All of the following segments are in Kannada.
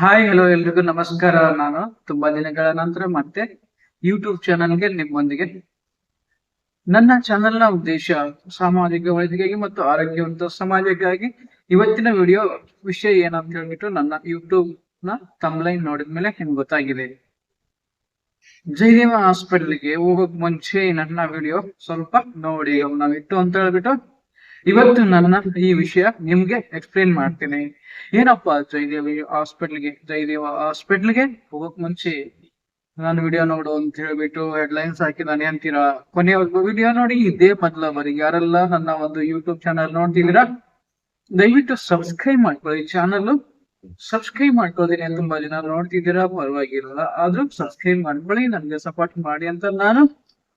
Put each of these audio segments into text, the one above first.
ಹಾಯ್ ಹಲೋ ಎಲ್ರಿಗೂ ನಮಸ್ಕಾರ. ನಾನು ತುಂಬಾ ದಿನಗಳ ನಂತರ ಮತ್ತೆ ಯೂಟ್ಯೂಬ್ ಚಾನಲ್ಗೆ ನಿಮ್ಮೊಂದಿಗೆ. ನನ್ನ ಚಾನೆಲ್ನ ಉದ್ದೇಶ ಸಾಮಾಜಿಕ ಒಳಿತಿಗಾಗಿ ಮತ್ತು ಆರೋಗ್ಯವಂತ ಸಮಾಜಕ್ಕಾಗಿ ಇವತ್ತಿನ ವಿಡಿಯೋ ವಿಷಯ ಏನಂತ ಹೇಳ್ಬಿಟ್ಟು ನನ್ನ ಯೂಟ್ಯೂಬ್ನ ತಮ್ಲೈನ್ ನೋಡಿದ್ಮೇಲೆ ಹೆಂಗ್ ಗೊತ್ತಾಗಿದೆ. ಜಯದೇವ ಹಾಸ್ಪಿಟಲ್ಗೆ ಹೋಗೋಕ್ ಮುಂಚೆ ನನ್ನ ವಿಡಿಯೋ ಸ್ವಲ್ಪ ನೋಡಿ ಗಮನವಿಟ್ಟು ಅಂತ ಹೇಳ್ಬಿಟ್ಟು ಇವತ್ತು ನನ್ನ ಈ ವಿಷಯ ನಿಮ್ಗೆ ಎಕ್ಸ್ಪ್ಲೇನ್ ಮಾಡ್ತೀನಿ. ಏನಪ್ಪಾ ಜಯದೇವಿ ಹಾಸ್ಪಿಟ್ಲ್ಗೆ ಜಯದೇವ ಹಾಸ್ಪಿಟ್ಲ್ಗೆ ಹೋಗಕ್ ಮುಂಚೆ ನಾನು ವಿಡಿಯೋ ನೋಡು ಅಂತ ಹೇಳ್ಬಿಟ್ಟು ಹೆಡ್ಲೈನ್ಸ್ ನಾನು ಅಂತೀರಾ? ಕೊನೆಯವರೆಗೂ ವಿಡಿಯೋ ನೋಡಿ, ಇದೇ ಮೊದಲ ಬರೀ ಯಾರೆಲ್ಲ ನನ್ನ ಒಂದು ಯೂಟ್ಯೂಬ್ ಚಾನಲ್ ನೋಡ್ತಿದ್ದೀರಾ, ದಯವಿಟ್ಟು ಸಬ್ಸ್ಕ್ರೈಬ್ ಮಾಡ್ಕೊಳ್ಳಿ. ಚಾನಲ್ ಸಬ್ಸ್ಕ್ರೈಬ್ ಮಾಡ್ಕೊಳ್ತೀನಿ ತುಂಬಾ ಜನ ನೋಡ್ತಿದ್ದೀರಾ? ಪರವಾಗಿಲ್ಲ. ಆದ್ರೂ ಸಬ್ಸ್ಕ್ರೈಬ್ ಮಾಡ್ಕೊಳ್ಳಿ, ನನ್ಗೆ ಸಪೋರ್ಟ್ ಮಾಡಿ ಅಂತ ನಾನು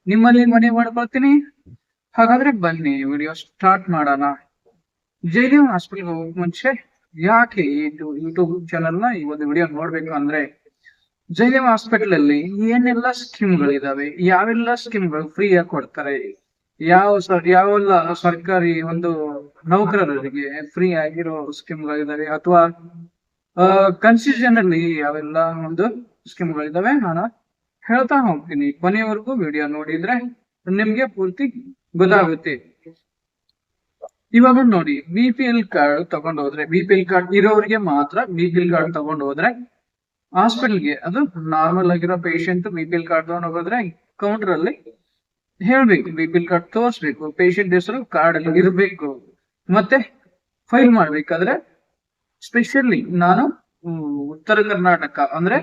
ನಿಮ್ಮಲ್ಲಿ ಮನೆ ಮಾಡ್ಕೊಳ್ತೀನಿ. ಹಾಗಾದ್ರೆ ಬನ್ನಿ ವಿಡಿಯೋ ಸ್ಟಾರ್ಟ್ ಮಾಡೋಣ. ಜಯದೇವ್ ಹಾಸ್ಪಿಟಲ್ ಹೋಗಕ್ ಮುಂಚೆ ಯಾಕೆ ಇದು ಯೂಟ್ಯೂಬ್ ಚಾನಲ್ನ ಈ ಒಂದು ವಿಡಿಯೋ ನೋಡ್ಬೇಕು ಅಂದ್ರೆ ಜಯದೇವ್ ಹಾಸ್ಪಿಟಲ್ ಅಲ್ಲಿ ಏನೆಲ್ಲ ಸ್ಕೀಮ್ಗಳಿದಾವೆ ಯಾವೆಲ್ಲ ಸ್ಕೀಮ್ಗಳು ಫ್ರೀ ಆಗಿ ಕೊಡ್ತಾರೆ, ಯಾವ ಯಾವೆಲ್ಲ ಸರ್ಕಾರಿ ಒಂದು ನೌಕರರಿಗೆ ಫ್ರೀ ಆಗಿರೋ ಸ್ಕೀಮ್ಗಳಿದಾವೆ ಅಥವಾ ಕನ್ಸಿಷನ್ ಅಲ್ಲಿ ಯಾವೆಲ್ಲ ಒಂದು ಸ್ಕೀಮ್ಗಳಿದಾವೆ ನಾನು ಹೇಳ್ತಾ ಹೋಗ್ತೀನಿ. ಕೊನೆಯವರೆಗೂ ವಿಡಿಯೋ ನೋಡಿದ್ರೆ ನಿಮ್ಗೆ ಪೂರ್ತಿ ಗೊತ್ತಾಗುತ್ತೆ. ಇವಾಗ ನೋಡಿ ಬಿ ಪಿ ಎಲ್ ಕಾರ್ಡ್ ತಗೊಂಡ್ ಹೋದ್ರೆ ಬಿ ಪಿ ಎಲ್ ಕಾರ್ಡ್ ಇರೋರಿಗೆ ಮಾತ್ರ ಬಿ ಪಿ ಎಲ್ ಕಾರ್ಡ್ ತಗೊಂಡ್ ಹೋದ್ರೆ ಹಾಸ್ಪಿಟಲ್ಗೆ, ಅದು ನಾರ್ಮಲ್ ಆಗಿರೋ patient B P L card ತಗೊಂಡ್ ಹೋಗೋದ್ರೆ ಕೌಂಟರ್ ಅಲ್ಲಿ ಹೇಳ್ಬೇಕು ಬಿ ಪಿ ಎಲ್ ಕಾರ್ಡ್ ತೋರಿಸ್ಬೇಕು ಪೇಷಂಟ್ ಹೆಸರು ಕಾರ್ಡ್ ಅಲ್ಲಿ ಇರಬೇಕು. ಮತ್ತೆ ಫೈಲ್ ಮಾಡ್ಬೇಕಾದ್ರೆ ಸ್ಪೆಷಲಿ ನಾನು, ಉತ್ತರ ಕರ್ನಾಟಕ, ಅಂದ್ರೆ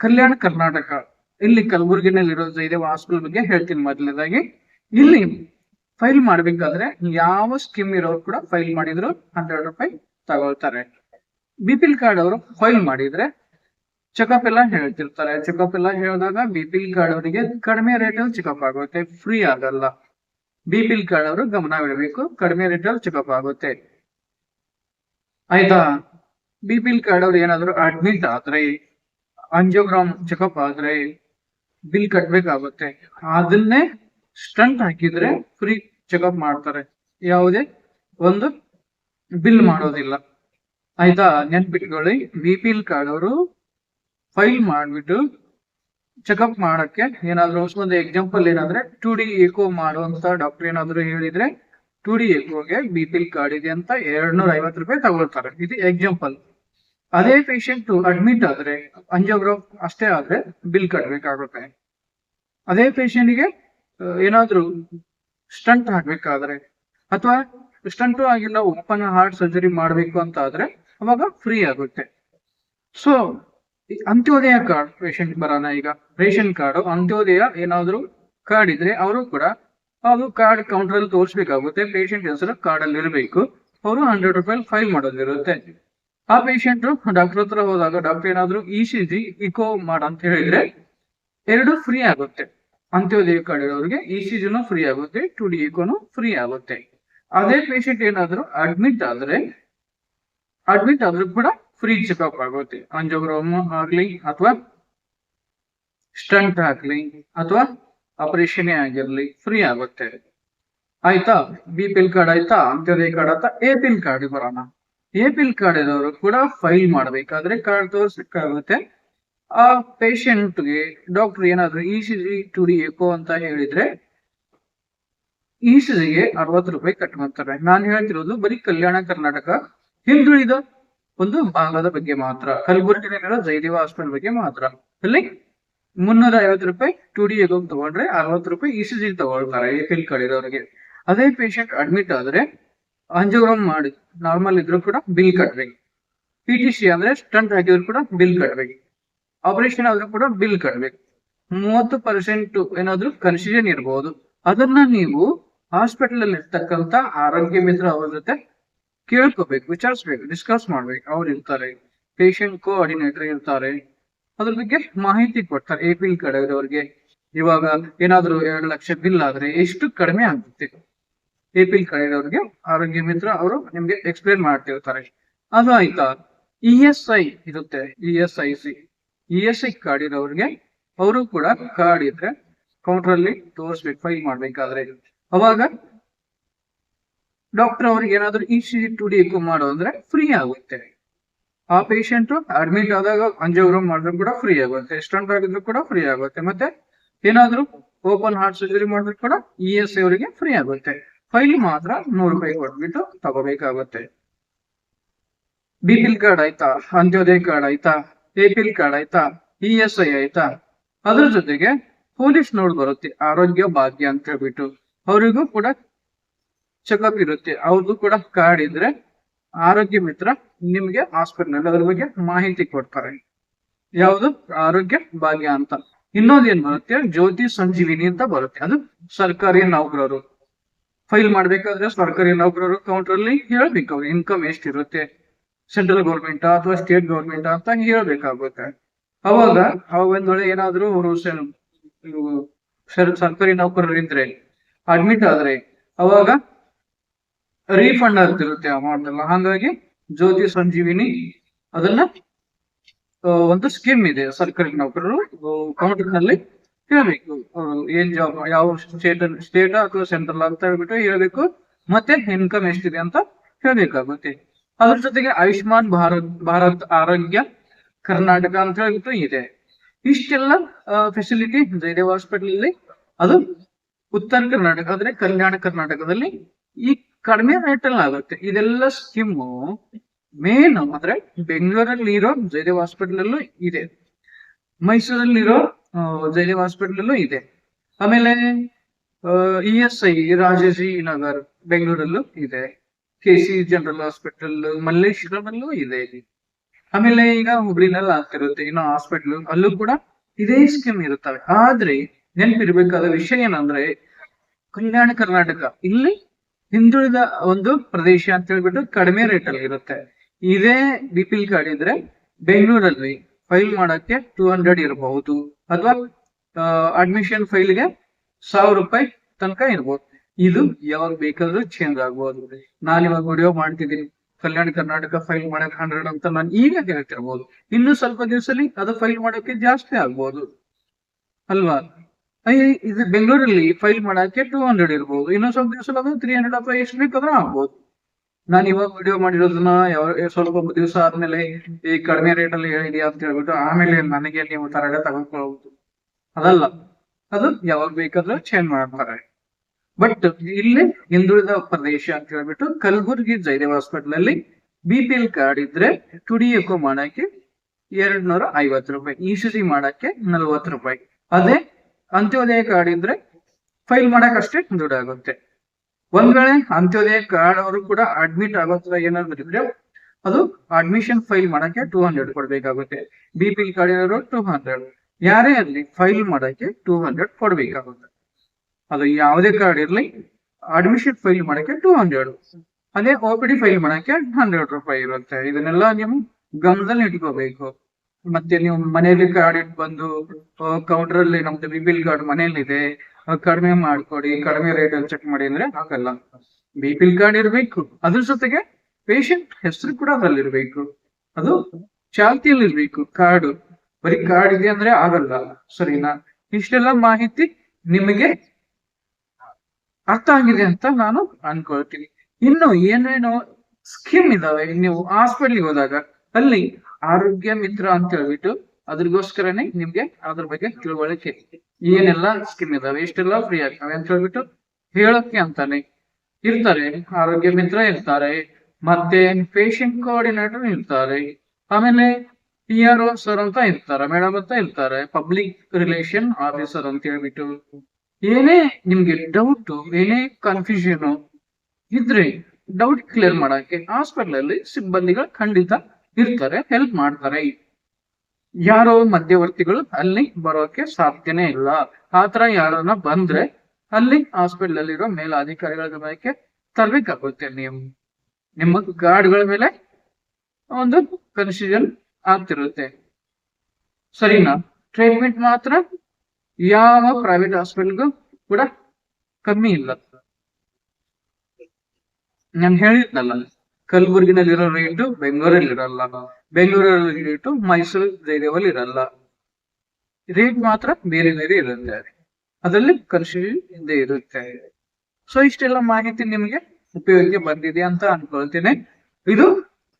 ಕಲ್ಯಾಣ ಕರ್ನಾಟಕ. ಇಲ್ಲಿ ಕಲಬುರಗಿನಲ್ಲಿ ಇರೋ ಜಯದೇವ ಹಾಸ್ಪಿಟಲ್ ಬಗ್ಗೆ ಹೇಳ್ತೀನಿ ಮೊದಲನೇದಾಗಿ. ಇಲ್ಲಿ ಫೈಲ್ ಮಾಡ್ಬೇಕಾದ್ರೆ ಯಾವ ಸ್ಕೀಮ್ ಇರೋರು ಕೂಡ ಫೈಲ್ ಮಾಡಿದ್ರು ಹಂಡ್ರೆಡ್ ರೂಪಾಯಿ ತಗೊಳ್ತಾರೆ. ಬಿ ಪಿ ಎಲ್ ಕಾರ್ಡ್ ಅವರು ಫೈಲ್ ಮಾಡಿದ್ರೆ ಚೆಕಪ್ ಎಲ್ಲ ಹೇಳ್ತಿರ್ತಾರೆ. ಚೆಕಪ್ ಎಲ್ಲ ಹೇಳಿದಾಗ ಬಿ ಪಿ ಎಲ್ ಕಾರ್ಡ್ ಅವರಿಗೆ ಕಡಿಮೆ ರೇಟ್ ಅಲ್ಲಿ ಚೆಕಪ್ ಆಗುತ್ತೆ ಫ್ರೀ ಆಗಲ್ಲ. ಬಿ ಪಿ ಎಲ್ ಕಾರ್ಡ್ ಅವರು ಗಮನವಿಡಬೇಕು, ಕಡಿಮೆ ರೇಟ್ ಅಲ್ಲಿ ಚೆಕಪ್ ಆಗುತ್ತೆ. ಆಯ್ತಾ? ಬಿ ಪಿ ಎಲ್ ಕಾರ್ಡ್ ಅವ್ರು ಏನಾದ್ರು ಅಡ್ಮಿಟ್ ಆದ್ರೆ ಅಂಜಿಯೋಗ್ರಾಮ್ ಚೆಕಪ್ ಆದ್ರೆ ಬಿಲ್ ಕಟ್ಬೇಕಾಗುತ್ತೆ. ಅದನ್ನೇ ಸ್ಟಂಟ್ ಹಾಕಿದ್ರೆ ಫ್ರೀ ಚೆಕಪ್ ಮಾಡ್ತಾರೆ. ಯಾವುದೇ ಒಂದು ಬಿಲ್ ಮಾಡೋದಿಲ್ಲ. ಆಯ್ತಾ? ನೆನ್ಪಿಟ್ಕೊಳ್ಳಿ. ಬಿ ಪಿ ಎಲ್ ಕಾರ್ಡ್ ಅವರು ಫೈಲ್ ಮಾಡಿಬಿಟ್ಟು ಚೆಕಪ್ ಮಾಡೋಕ್ಕೆ ಏನಾದ್ರು ಒಂದು ಎಕ್ಸಾಂಪಲ್ ಏನಂದ್ರೆ ಟು ಡಿ ಎಕೋ ಮಾಡುವಂತ ಡಾಕ್ಟರ್ ಏನಾದ್ರು ಹೇಳಿದ್ರೆ ಟು ಡಿ ಎಕೋಗೆ ಬಿ ಪಿ ಎಲ್ ಕಾರ್ಡ್ ಇದೆ ಅಂತ ಎರಡ್ನೂರ ಐವತ್ತು ರೂಪಾಯಿ ತಗೊಳ್ತಾರೆ. ಇದು ಎಕ್ಸಾಂಪಲ್. ಅದೇ ಪೇಷಂಟ್ ಅಡ್ಮಿಟ್ ಆದ್ರೆ ಅಂಜಿಯೋಗ್ರಾಮ್ ಅಷ್ಟೇ ಆದ್ರೆ ಬಿಲ್ ಕಟ್ಟಬೇಕಾಗುತ್ತೆ ಅದೇ ಪೇಷಂಟ್ಗೆ ಏನಾದ್ರೂ ಸ್ಟಂಟ್ ಹಾಕ್ಬೇಕಾದ್ರೆ, ಅಥವಾ ಸ್ಟಂಟು ಆಗಿಲ್ಲ ಓಪನ್ ಹಾರ್ಟ್ ಸರ್ಜರಿ ಮಾಡ್ಬೇಕು ಅಂತ ಆದ್ರೆ ಅವಾಗ ಫ್ರೀ ಆಗುತ್ತೆ. ಸೊ ಅಂತ್ಯೋದಯ ಕಾರ್ಡ್ ಪೇಷಂಟ್ ಬರೋಣ ಈಗ. ರೇಷನ್ ಕಾರ್ಡ್ ಅಂತ್ಯೋದಯ ಏನಾದ್ರು ಕಾರ್ಡ್ ಇದ್ರೆ ಅವರು ಕೂಡ ಅದು ಕಾರ್ಡ್ ಕೌಂಟರ್ ಅಲ್ಲಿ ತೋರಿಸಬೇಕಾಗುತ್ತೆ. ಪೇಷಂಟ್ ಹೆಸರು ಕಾರ್ಡ್ ಅಲ್ಲಿ ಇರಬೇಕು ಅವರು ಹಂಡ್ರೆಡ್ ರೂಪಾಯಿ ಫೈಲ್ ಮಾಡೋದಿರುತ್ತೆ. ಆ ಪೇಷಂಟ್ ಡಾಕ್ಟರ್ ಹತ್ರ ಹೋದಾಗ ಡಾಕ್ಟರ್ ಏನಾದ್ರು ಇ ಸಿ ಜಿ ಇಕೋ ಮಾಡ ಅಂತ ಹೇಳಿದ್ರೆ ಎರಡು ಫ್ರೀ ಆಗುತ್ತೆ. ಅಂತ್ಯೋದಯ ಕಾರ್ಡ್ ಇರೋರಿಗೆ ಇ ಸಿ ಜಿನೂ ಫ್ರೀ ಆಗುತ್ತೆ ಟು ಡಿ ಇಕೋನು ಫ್ರೀ ಆಗುತ್ತೆ. ಅದೇ ಪೇಷಂಟ್ ಏನಾದ್ರು ಅಡ್ಮಿಟ್ ಆದ್ರೆ ಅಡ್ಮಿಟ್ ಆದ್ರೂ ಕೂಡ ಫ್ರೀ ಚೆಕಪ್ ಆಗುತ್ತೆ. ಅಂಜೋಗ್ರಾಮ್ ಆಗ್ಲಿ ಅಥವಾ ಸ್ಟಂಟ್ ಆಗ್ಲಿ ಅಥವಾ ಆಪರೇಷನ್ ಆಗಿರ್ಲಿ ಫ್ರೀ ಆಗುತ್ತೆ. ಆಯ್ತಾ? ಬಿ ಪಿ ಎಲ್ ಕಾರ್ಡ್ ಆಯ್ತಾ? ಅಂತ್ಯೋದಯ ಕಾರ್ಡ್ ಆಯ್ತಾ? ಎ ಪಿ ಎಲ್ ಕಾರ್ಡ್ ಬರೋಣ. ಎ ಪಿ ಎಲ್ ಕಾರ್ಡ್ ಇರೋರು ಕೂಡ ಫೈಲ್ ಮಾಡಬೇಕಾದ್ರೆ ಕಾರ್ಡ್ ತೋರಿಸಬೇಕಾಗುತ್ತೆ ಆ ಪೇಷಂಟ್ಗೆ ಡಾಕ್ಟರ್ ಏನಾದ್ರು E C G two D echo ಅಂತ ಹೇಳಿದ್ರೆ ಇ ಸಿ ಜಿಗೆ ಅರವತ್ತು ರೂಪಾಯಿ ಕಟ್ಕೊಂತಾರೆ. ನಾನು ಹೇಳ್ತಿರೋದು ಬರೀ ಕಲ್ಯಾಣ ಕರ್ನಾಟಕ, ಹಿಂದುಳಿದ ಒಂದು ಭಾಗದ ಬಗ್ಗೆ ಮಾತ್ರ. ಕಲಬುರಗಿನಲ್ಲಿರೋ ಜಯದೇವ ಹಾಸ್ಪಿಟಲ್ ಬಗ್ಗೆ ಮಾತ್ರ. ಅಲ್ಲಿ ಮುನ್ನೂರ ಐವತ್ತು ರೂಪಾಯಿ ಟು ಡಿ ಎಗೋ ತಗೊಂಡ್ರೆ ಅರವತ್ತು ರೂಪಾಯಿ ಇ ಸಿ ಜಿ ತಗೊಳ್ತಾರೆ ಎ ಕಾರ್ಡ್ ಇರೋರಿಗೆ. ಅದೇ ಪೇಷಂಟ್ ಅಡ್ಮಿಟ್ ಆದ್ರೆ ಅಂಜಿಯೋಗ್ರಾಮ್ ಮಾಡಿ. ನಾರ್ಮಲ್ ಇದ್ರು ಕೂಡ ಬಿಲ್ ಕಟ್ರಿ ಪಿ ಟಿ ಸಿ ಅಂದ್ರೆ ಸ್ಟಂಟ್ ಹಾಕಿದ್ರು ಕೂಡ ಬಿಲ್ ಕಟ್ಬೇಕು. ಆಪರೇಷನ್ ಆದ್ರೂ ಕೂಡ ಬಿಲ್ ಕಟ್ಬೇಕು. ಮೂವತ್ತು ಪರ್ಸೆಂಟ್ ಏನಾದ್ರೂ ಕನ್ಸಿಷನ್ ಇರಬಹುದು ಅದನ್ನ ನೀವು ಹಾಸ್ಪಿಟಲ್ ಅಲ್ಲಿ ಇರ್ತಕ್ಕಂತ ಆರೋಗ್ಯ ಮಿತ್ರ ಅವ್ರ ಜೊತೆ ಕೇಳ್ಕೋಬೇಕು, ವಿಚಾರಿಸ್ಬೇಕು ಡಿಸ್ಕಸ್ ಮಾಡ್ಬೇಕು. ಅವ್ರು ಇರ್ತಾರೆ ಪೇಷಂಟ್ ಕೋಆರ್ಡಿನೇಟರ್ ಇರ್ತಾರೆ. ಅದ್ರ ಬಗ್ಗೆ ಮಾಹಿತಿ ಕೊಡ್ತಾರೆ. ಎ ಪಿ ಕಡೆಯವ್ರಿಗೆ. ಇವಾಗ ಏನಾದ್ರು ಎರಡು ಲಕ್ಷ ಬಿಲ್ ಆದ್ರೆ ಎಷ್ಟು ಕಡಿಮೆ ಆಗುತ್ತೆ ಎ ಎಲ್ ಕಡೆಯವ್ರಿಗೆ ಆರೋಗ್ಯ ಮಿತ್ರ ಅವರು ನಿಮ್ಗೆ ಎಕ್ಸ್ಪ್ಲೇನ್ ಮಾಡ್ತಿರ್ತಾರೆ. ಅದು ಆಯ್ತಾ ಇ ಎಸ್ ಐ ಇರುತ್ತೆ E S I C E S I card ಇರೋರಿಗೆ, ಅವರು ಕೂಡ ಕಾರ್ಡ್ ಇದ್ರೆ ಕೌಂಟರ್ ಅಲ್ಲಿ ತೋರಿಸ್ಬೇಕು ಫೈಲ್ ಮಾಡ್ಬೇಕಾದ್ರೆ. ಅವಾಗ ಡಾಕ್ಟರ್ ಅವ್ರಿಗೆ ಏನಾದ್ರು ಇ ಸಿ ಟು ಡಿ ಮಾಡೋ ಅಂದ್ರೆ ಫ್ರೀ ಆಗುತ್ತೆ. ಆ ಪೇಷಂಟ್ ಅಡ್ಮಿಟ್ ಆದಾಗ ಅಂಜೋಗ್ರಾಮ್ ಮಾಡಿದ್ರು ಕೂಡ ಫ್ರೀ ಆಗುತ್ತೆ. ಸ್ಟಂಟ್ ಆಗಿದ್ರು ಕೂಡ ಫ್ರೀ ಆಗುತ್ತೆ. ಮತ್ತೆ ಏನಾದ್ರು ಓಪನ್ ಹಾರ್ಟ್ ಸರ್ಜರಿ ಮಾಡಿದ್ರು ಕೂಡ ಇ ಎಸ್ ಐ ಅವರಿಗೆ ಫ್ರೀ ಆಗುತ್ತೆ. ಫೈಲ್ ಮಾತ್ರ ನೂರು ರೂಪಾಯಿ ಕೊಟ್ಬಿಟ್ಟು ತಗೋಬೇಕಾಗುತ್ತೆ. ಬಿ ಪಿಲ್ ಕಾರ್ಡ್ ಆಯ್ತಾ? ಅಂತ್ಯೋದಯ ಕಾರ್ಡ್ ಆಯ್ತಾ? ಎ ಕಾರ್ಡ್ ಆಯ್ತಾ? ಇ ಎಸ್ ಐ ಆಯ್ತಾ? ಅದ್ರ ಜೊತೆಗೆ ಪೊಲೀಸ್ ನೋಡ್ ಬರುತ್ತೆ, ಆರೋಗ್ಯ ಭಾಗ್ಯ ಅಂತ ಹೇಳ್ಬಿಟ್ಟು. ಅವರಿಗೂ ಕೂಡ ಚೆಕಪ್ ಇರುತ್ತೆ. ಅವ್ರದ್ದು ಕೂಡ ಕಾರ್ಡ್ ಇದ್ರೆ ಆರೋಗ್ಯ ಮಿತ್ರ ನಿಮ್ಗೆ ಹಾಸ್ಪಿಟಲ್ ಅದ್ರ ಬಗ್ಗೆ ಮಾಹಿತಿ ಕೊಡ್ತಾರೆ. ಯಾವುದು? ಆರೋಗ್ಯ ಭಾಗ್ಯ ಅಂತ. ಇನ್ನೊಂದ್ ಏನ್ ಬರುತ್ತೆ? ಜ್ಯೋತಿ ಸಂಜೀವಿನಿ ಅಂತ ಬರುತ್ತೆ. ಅದು ಸರ್ಕಾರಿ ನೌಕರರು. ಫೈಲ್ ಮಾಡ್ಬೇಕಾದ್ರೆ ಸರ್ಕಾರಿ ನೌಕರರು ಕೌಂಟರ್ ಅಲ್ಲಿ ಹೇಳ್ಬೇಕು ಅವ್ರ ಇನ್ಕಮ್ ಎಷ್ಟಿರುತ್ತೆ ಸೆಂಟ್ರಲ್ ಗೌರ್ಮೆಂಟ್ ಅಥವಾ ಸ್ಟೇಟ್ ಗೌರ್ಮೆಂಟ್ ಅಂತ ಹೇಳ್ಬೇಕಾಗುತ್ತೆ. ಅವಾಗ ಅವಾಗ ಒಂದ್ ವೇಳೆ ಏನಾದ್ರು ಅವರು ಸರ್ಕಾರಿ ನೌಕರರು ಇದ್ರೆ ಅಡ್ಮಿಟ್ ಆದ್ರೆ ಅವಾಗ ರೀಫಂಡ್ ಆಗ್ತಿರುತ್ತೆ ಅಮೌಂಟ್ ಎಲ್ಲ ಹಾಗಾಗಿ ಜ್ಯೋತಿ ಸಂಜೀವಿನಿ ಅದನ್ನ ಒಂದು ಸ್ಕೀಮ್ ಇದೆ ಸರ್ಕಾರಿ ನೌಕರರು ಕೌಂಟರ್ನಲ್ಲಿ ಹೇಳ್ಬೇಕು ಏನ್ ಜಾಬ್ ಯಾವ ಸ್ಟೇಟ್ ಸ್ಟೇಟ್ ಅಥವಾ ಸೆಂಟ್ರಲ್ ಅಂತ ಹೇಳ್ಬಿಟ್ಟು ಹೇಳ್ಬೇಕು. ಮತ್ತೆ ಇನ್ಕಮ್ ಎಷ್ಟಿದೆ ಅಂತ ಹೇಳ್ಬೇಕಾಗುತ್ತೆ. ಅದ್ರ ಜೊತೆಗೆ ಆಯುಷ್ಮಾನ್ ಭಾರತ್ ಭಾರತ್ ಆರೋಗ್ಯ, ಕರ್ನಾಟಕ ಅಂತ ಹೇಳ್ಬಿಟ್ಟು ಇದೆ. ಇಷ್ಟೆಲ್ಲ ಫೆಸಿಲಿಟಿ ಜಯದೇವ್ ಹಾಸ್ಪಿಟಲ್ ಅಲ್ಲಿ. ಅದು ಉತ್ತರ ಕರ್ನಾಟಕ, ಅಂದ್ರೆ ಕಲ್ಯಾಣ ಕರ್ನಾಟಕದಲ್ಲಿ ಈ ಕಡಿಮೆ ರೇಟ್ ಅಲ್ಲಿ ಆಗುತ್ತೆ. ಇದೆಲ್ಲ ಸ್ಕೀಮು ಮೇನ್ ಅಂದ್ರೆ ಬೆಂಗಳೂರಲ್ಲಿ ಇರೋ ಜಯದೇವ್ ಹಾಸ್ಪಿಟಲ್ ಅಲ್ಲೂ ಇದೆ. ಮೈಸೂರಲ್ಲಿರೋ ಜಯದೇವ್ ಹಾಸ್ಪಿಟಲ್ ಅಲ್ಲೂ ಇದೆ. ಆಮೇಲೆ E S I Rajaji Nagar, ಬೆಂಗಳೂರಲ್ಲೂ ಇದೆ. ಕೆ ಸಿ ಜನರಲ್ ಹಾಸ್ಪಿಟಲ್ ಮಲ್ಲೇಶ್ವರಮಲ್ಲೂ ಇದೆ ಆಮೇಲೆ ಈಗ ಹುಬ್ಳಿನಲ್ಲಿ ಆಗ್ತಿರುತ್ತೆ, ಇನ್ನು ಹಾಸ್ಪಿಟಲ್ ಅಲ್ಲೂ ಕೂಡ ಇದೇ ಸ್ಕೀಮ್ ಇರುತ್ತವೆ. ಆದ್ರೆ, ನೆನಪಿರ್ಬೇಕಾದ ವಿಷಯ ಏನಂದ್ರೆ, ಕಲ್ಯಾಣ ಕರ್ನಾಟಕ, ಇಲ್ಲಿ ಹಿಂದುಳಿದ ಒಂದು ಪ್ರದೇಶ ಅಂತ ಹೇಳ್ಬಿಟ್ಟು ಕಡಿಮೆ ರೇಟ್ ಅಲ್ಲಿ ಇರುತ್ತೆ. ಇದೇ ಬಿ ಪಿ ಕಾರ್ಡ್ ಇದ್ರೆ ಬೆಂಗಳೂರಲ್ಲಿ ಫೈಲ್ ಮಾಡಕ್ಕೆ ಟೂ ಹಂಡ್ರೆಡ್ ಇರಬಹುದು. ಅಥವಾ ಅಡ್ಮಿಷನ್ ಫೈಲ್ಗೆ ಸಾವಿರ ರೂಪಾಯಿ ತನಕ ಇರ್ಬೋದು. ಇದು ಯಾವಾಗ ಬೇಕಾದ್ರೂ ಚೇಂಜ್ ಆಗ್ಬೋದು. ನಾನು ಇವಾಗ ವಿಡಿಯೋ ಮಾಡ್ತಿದ್ದೀನಿ. ಕಲ್ಯಾಣ ಕರ್ನಾಟಕ ಫೈಲ್ ಮಾಡಕ್ ಹಂಡ್ರೆಡ್ ಅಂತ ನಾನು ಈಗ ಹೇಳ್ತಿರ್ಬೋದು. ಇನ್ನು ಸ್ವಲ್ಪ ದಿವಸದಲ್ಲಿ ಅದು ಫೈಲ್ ಮಾಡೋಕೆ ಜಾಸ್ತಿ ಆಗ್ಬೋದು. ಅಲ್ವಾ? ಇದು ಬೆಂಗಳೂರಲ್ಲಿ ಫೈಲ್ ಮಾಡಕ್ಕೆ ಟೂ ಹಂಡ್ರೆಡ್ ಇರ್ಬೋದು. ಇನ್ನೊಂದ್ ಸ್ವಲ್ಪ ದಿವಸ ತ್ರೀ ಹಂಡ್ರೆಡ್ ಅಥವಾ ಎಷ್ಟು ಬೇಕಾದ್ರೂ ಆಗ್ಬೋದು. ನಾನು ಇವಾಗ ವಿಡಿಯೋ ಮಾಡಿರೋದನ್ನ ಯಾವ ಸ್ವಲ್ಪ ದಿವಸ ಆದ್ಮೇಲೆ ಈ ಕಡಿಮೆ ರೇಟ್ ಅಲ್ಲಿ ಹೇಳಿದ್ಯಾ ಅಂತ ಹೇಳ್ಬಿಟ್ಟು ಆಮೇಲೆ ನನಗೆ ನೀವು ತರಗಡೆ ತಗೊಂಡ್ಕೊಳ್ಬಹುದು ಅದಲ್ಲ, ಅದು ಯಾವಾಗ ಬೇಕಾದ್ರೂ ಚೇಂಜ್ ಮಾಡ್ತಾರೆ. ಬಟ್ ಇಲ್ಲಿ ಹಿಂದುಳಿದ ಪ್ರದೇಶ ಅಂತ ಹೇಳ್ಬಿಟ್ಟು ಕಲಬುರಗಿ ಜಯದೇವ್ ಹಾಸ್ಪಿಟಲ್ ಅಲ್ಲಿ ಬಿ ಕಾರ್ಡ್ ಇದ್ರೆ ಎಕೋ ಮಾಡಕ್ಕೆ ಎರಡ್ ನೂರ ಐವತ್ತು ರೂಪಾಯಿ ಇ ಸಿ ಸಿ ಮಾಡಕ್ಕೆ ನಲ್ವತ್ತು ರೂಪಾಯಿ. ಅದೇ ಅಂತ್ಯೋದಯ ಕಾರ್ಡ್ ಇದ್ರೆ ಫೈಲ್ ಮಾಡಕ್ ಅಷ್ಟೇ ದುಡ್ಡಾಗುತ್ತೆ. ಒಂದ್ ವೇಳೆ ಅಂತ್ಯೋದಯ ಕಾರ್ಡ್ ಅವರು ಕೂಡ ಅಡ್ಮಿಟ್ ಆಗೋತ್ರ ಏನಾದ್ರು ಇದ್ರೆ ಅದು ಅಡ್ಮಿಷನ್ ಫೈಲ್ ಮಾಡಕ್ಕೆ ಟೂ ಹಂಡ್ರೆಡ್ ಕೊಡ್ಬೇಕಾಗುತ್ತೆ. ಬಿ ಪಿ ಕಾರ್ಡ್ ಇರೋರು ಟೂ ಹಂಡ್ರೆಡ್ ಯಾರೇ ಅಲ್ಲಿ ಫೈಲ್ ಮಾಡಕ್ಕೆ ಟೂ ಹಂಡ್ರೆಡ್ ಕೊಡ್ಬೇಕಾಗುತ್ತೆ. ಅದು ಯಾವುದೇ ಕಾರ್ಡ್ ಇರ್ಲಿ ಅಡ್ಮಿಷನ್ ಫೈಲ್ ಮಾಡಕ್ಕೆ ಟೂ ಹಂಡ್ರೆಡ್ ಅದೇ ಒ ಪಿ ಡಿ ಫೈಲ್ ಮಾಡಕ್ಕೆ ಹಂಡ್ರೆಡ್ ರೂಪಾಯಿ ಇರುತ್ತೆ. ಇದನ್ನೆಲ್ಲ ನೀವು ಗಮನದಲ್ಲಿ ಇಟ್ಕೋಬೇಕು. ಮತ್ತೆ ನೀವು ಮನೆಯಲ್ಲಿ ಕಾರ್ಡ್ ಇಟ್ಟು ಬಂದು ಕೌಂಟರ್ ಅಲ್ಲಿ ನಮ್ದು ಬಿಲ್ ಕಾರ್ಡ್ ಅಹ್ ಕಡಿಮೆ ಮಾಡ್ಕೊಡಿ, ಕಡಿಮೆ ರೇಟ್ ಅಲ್ಲಿ ಚೆಕ್ ಮಾಡಿ ಅಂದ್ರೆ ಆಗಲ್ಲ ಬಿ ಪಿಲ್ ಕಾರ್ಡ್ ಇರ್ಬೇಕು. ಅದ್ರ ಜೊತೆಗೆ ಪೇಷಂಟ್ ಹೆಸರು ಕೂಡ ಅದ್ರಲ್ಲಿ ಇರ್ಬೇಕು ಅದು ಚಾಲ್ತಿಯಲ್ಲಿ ಇರ್ಬೇಕು ಕಾರ್ಡ್ ಬರೀ ಕಾರ್ಡ್ ಇದೆ ಅಂದ್ರೆ ಆಗಲ್ಲ. ಸರಿನಾ? ಇಷ್ಟೆಲ್ಲ ಮಾಹಿತಿ ನಿಮಗೆ ಅರ್ಥ ಆಗಿದೆ ಅಂತ ನಾನು ಅನ್ಕೊಳ್ತೀನಿ. ಇನ್ನು ಏನೇನೋ ಸ್ಕೀಮ್ ಇದಾವೆ. ನೀವು ಹಾಸ್ಪಿಟ್ಲಿಗೆ ಹೋದಾಗ ಅಲ್ಲಿ ಆರೋಗ್ಯ ಮಿತ್ರ ಅಂತ ಹೇಳ್ಬಿಟ್ಟು ಅದ್ರಗೋಸ್ಕರನೇ ನಿಮ್ಗೆ ಅದ್ರ ಬಗ್ಗೆ ತಿಳುವಳಿಕೆ. ಏನೆಲ್ಲ ಸ್ಕೀಮ್ ಇದಾವೆ, ಇಷ್ಟೆಲ್ಲ ಫ್ರೀ ಆಗ್ತವೆ ಅಂತ ಹೇಳ್ಬಿಟ್ಟು ಹೇಳಕ್ಕೆ ಅಂತಾನೆ ಇರ್ತಾರೆ. ಆರೋಗ್ಯ ಮಿತ್ರ ಇರ್ತಾರೆ, ಮತ್ತೆ ಪೇಷಂಟ್ ಕೋಆರ್ಡಿನೇಟರ್ ಇರ್ತಾರೆ, ಆಮೇಲೆ ಪಿ ಆರ್ ಓ ಸರ್ ಅಂತ ಇರ್ತಾರೆ ಮೇಡಮ್ ಅಂತ ಇರ್ತಾರೆ ಪಬ್ಲಿಕ್ ರಿಲೇಷನ್ ಆಫೀಸರ್ ಅಂತ ಹೇಳ್ಬಿಟ್ಟು. ಏನೇ ನಿಮ್ಗೆ ಡೌಟ್ ಏನೇ ಕನ್ಫ್ಯೂಷನ್ ಇದ್ರೆ ಡೌಟ್ ಕ್ಲಿಯರ್ ಮಾಡಕ್ಕೆ ಹಾಸ್ಪಿಟಲ್ ಅಲ್ಲಿ ಸಿಬ್ಬಂದಿಗಳು ಖಂಡಿತ ಇರ್ತಾರೆ ಹೆಲ್ಪ್ ಮಾಡ್ತಾರೆ. ಯಾರೋ ಮಧ್ಯವರ್ತಿಗಳು ಅಲ್ಲಿ ಬರೋಕೆ ಸಾಧ್ಯನೇ ಇಲ್ಲ. ಆತರ ಯಾರನ್ನ ಬಂದ್ರೆ ಅಲ್ಲಿ ಹಾಸ್ಪಿಟಲ್ ಅಲ್ಲಿರೋ ಮೇಲಾಧಿಕಾರಿಗಳ ಗಮನಕ್ಕೆ ತರಬೇಕಾಗುತ್ತೆ. ನೀವು ನಿಮ್ಮ ಗಾರ್ಡ್ಗಳ ಮೇಲೆ ಒಂದು ಕನ್ಫ್ಯೂಷನ್ ಆಗ್ತಿರುತ್ತೆ. ಸರಿನಾ? ಟ್ರೀಟ್ಮೆಂಟ್ ಮಾತ್ರ ಯಾವ ಪ್ರೈವೇಟ್ ಹಾಸ್ಪಿಟಲ್ಗೂ ಕೂಡ ಕಮ್ಮಿ ಇಲ್ಲ. ನಾನು ಹೇಳಿದ್ನಲ್ಲ. ಕಲಬುರ್ಗಿನಲ್ಲಿರೋ ರೇಟು ಬೆಂಗಳೂರಲ್ಲಿ ಇರಲ್ಲ ಬೆಂಗಳೂರಲ್ಲಿ ರೇಟು ಮೈಸೂರು ಜೈದೇವಲ್ಲಿ ಇರಲ್ಲ ರೇಟ್ ಮಾತ್ರ ಬೇರೆ ಬೇರೆ ಇರುತ್ತೆ. ಅದರಲ್ಲಿ ಕನ್ಫ್ಯೂಷನ್ ಹಿಂದೆ ಇರುತ್ತೆ. ಸೊ ಇಷ್ಟೆಲ್ಲ ಮಾಹಿತಿ ನಿಮಗೆ ಉಪಯೋಗಕ್ಕೆ ಬಂದಿದೆ ಅಂತ ಅನ್ಕೊಳ್ತೀನಿ. ಇದು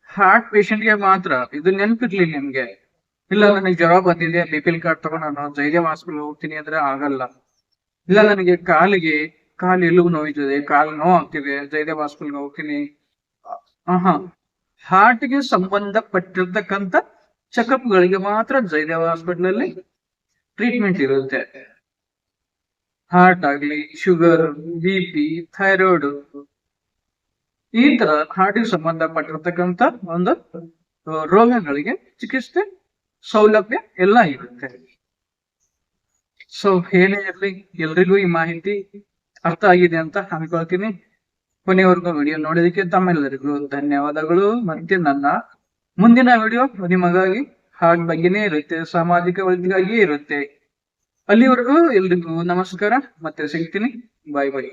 ಹಾರ್ಟ್ಗೆ ಮಾತ್ರ, ಇದು ನೆನಪಿರ್ಲಿ ನಿಮ್ಗೆ. ಇಲ್ಲ, ನನಗೆ ಜ್ವರ ಬಂದಿದೆ, ಬಿ ಪಿ ಎಲ್ ಕಾರ್ಡ್ ತಗೊಂಡು ನಾನು ಜೈದೇವ್ ಹಾಸ್ಪಿಟಲ್ ಹೋಗ್ತೀನಿ ಅಂದ್ರೆ ಆಗಲ್ಲ. ಇಲ್ಲ, ನನಗೆ ಕಾಲಿಗೆ ಕಾಲು ಎಲ್ಲೂ ನೋಯ್ತದೆ, ಕಾಲು ನೋವು ಆಗ್ತಿದೆ ಜೈದೇವ್ ಹಾಸ್ಪಿಟಲ್ಗೆ ಹೋಗ್ತೀನಿ. ಹಾರ್ಟ್ಗೆ ಸಂಬಂಧಪಟ್ಟಿರ್ತಕ್ಕಂಥ ಚೆಕಪ್ ಗಳಿಗೆ ಮಾತ್ರ ಜಯದೇವ ಹಾಸ್ಪಿಟಲ್ ಅಲ್ಲಿ ಟ್ರೀಟ್ಮೆಂಟ್ ಇರುತ್ತೆ. ಹಾರ್ಟ್ ಆಗ್ಲಿ ಶುಗರ್ ಬಿ ಪಿ ಥೈರಾಯ್ಡ್ ಈ ತರ ಹಾರ್ಟಿಗೆ ಸಂಬಂಧಪಟ್ಟಿರ್ತಕ್ಕಂಥ ಒಂದು ರೋಗಗಳಿಗೆ ಚಿಕಿತ್ಸೆ ಸೌಲಭ್ಯ ಎಲ್ಲ ಇರುತ್ತೆ. ಸೊ ಏನೇ ಇರಲಿ, ಎಲ್ರಿಗೂ ಈ ಮಾಹಿತಿ ಅರ್ಥ ಆಗಿದೆ ಅಂತ ಅನ್ಕೊಳ್ತೀನಿ. ಕೊನೆವರೆಗೂ ವಿಡಿಯೋ ನೋಡಿದಕ್ಕೆ ತಮ್ಮೆಲ್ಲರಿಗೂ ಧನ್ಯವಾದಗಳು. ಮತ್ತೆ ನನ್ನ ಮುಂದಿನ ವಿಡಿಯೋ ನಿಮಗಾಗಿ ಹಾಡ್ ಬಗ್ಗೆನೇ ಇರುತ್ತೆ, ಸಾಮಾಜಿಕ ಒಳಿತಿಗಾಗಿಯೇ ಇರುತ್ತೆ. ಅಲ್ಲಿವರೆಗೂ ಎಲ್ರಿಗೂ ನಮಸ್ಕಾರ. ಮತ್ತೆ ಸಿಗ್ತೀನಿ. ಬಾಯ್ ಬಾಯ್